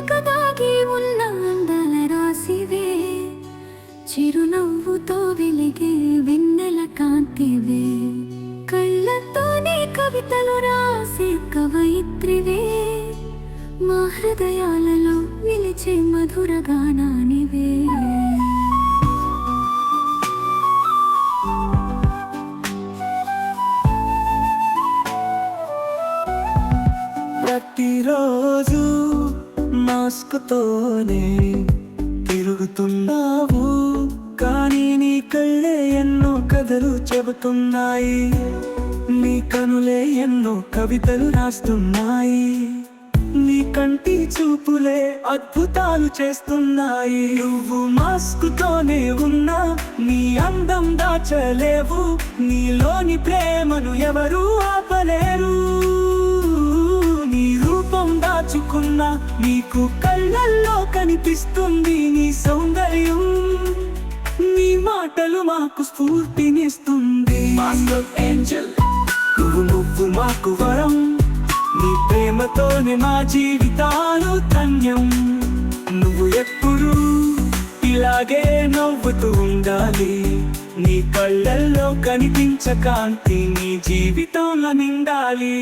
పక్కదాగి ఉన్న అందల రాసివే. చిరునవ్వుతో వెలిగే వెన్నెల కాంతివే. కళ్ళతోనే కవితలు రాసే కవయిత్రివే. మా హృదయాలలో నిలిచే మధుర గానానివే. ప్రతిరోజు మాస్క్తోనే తిరుగుతున్నావు. కానీ నీ కళ్ళే ఎన్నో కథలు చెబుతున్నాయి. నీ కనులే ఎన్నో కవితలు రాస్తున్నాయి. నీ కంటి చూపులే అద్భుతాలు చేస్తున్నాయి. నువ్వు మాస్కుతోనే ఉన్నా నీ అందం దాచలేవు. నీలోని ప్రేమను ఎవరూ ఆపలే. దాచుకున్నా నీకు కళ్ళల్లో కనిపిస్తుంది నీ సౌందర్యం. నీ మాటలు మాకు స్ఫూర్తినిస్తుంది. మాస్టర్ ఏంజల్ నువ్వు నువ్వు మాకు వరం. నీ ప్రేమతోనే మా జీవితాలు ధన్యం. నువ్వు ఎప్పుడు ఇలాగే నవ్వుతూ ఉండాలి. నీ కళ్ళల్లో కనిపించ కాంతి నీ జీవితంలో నిండాలి.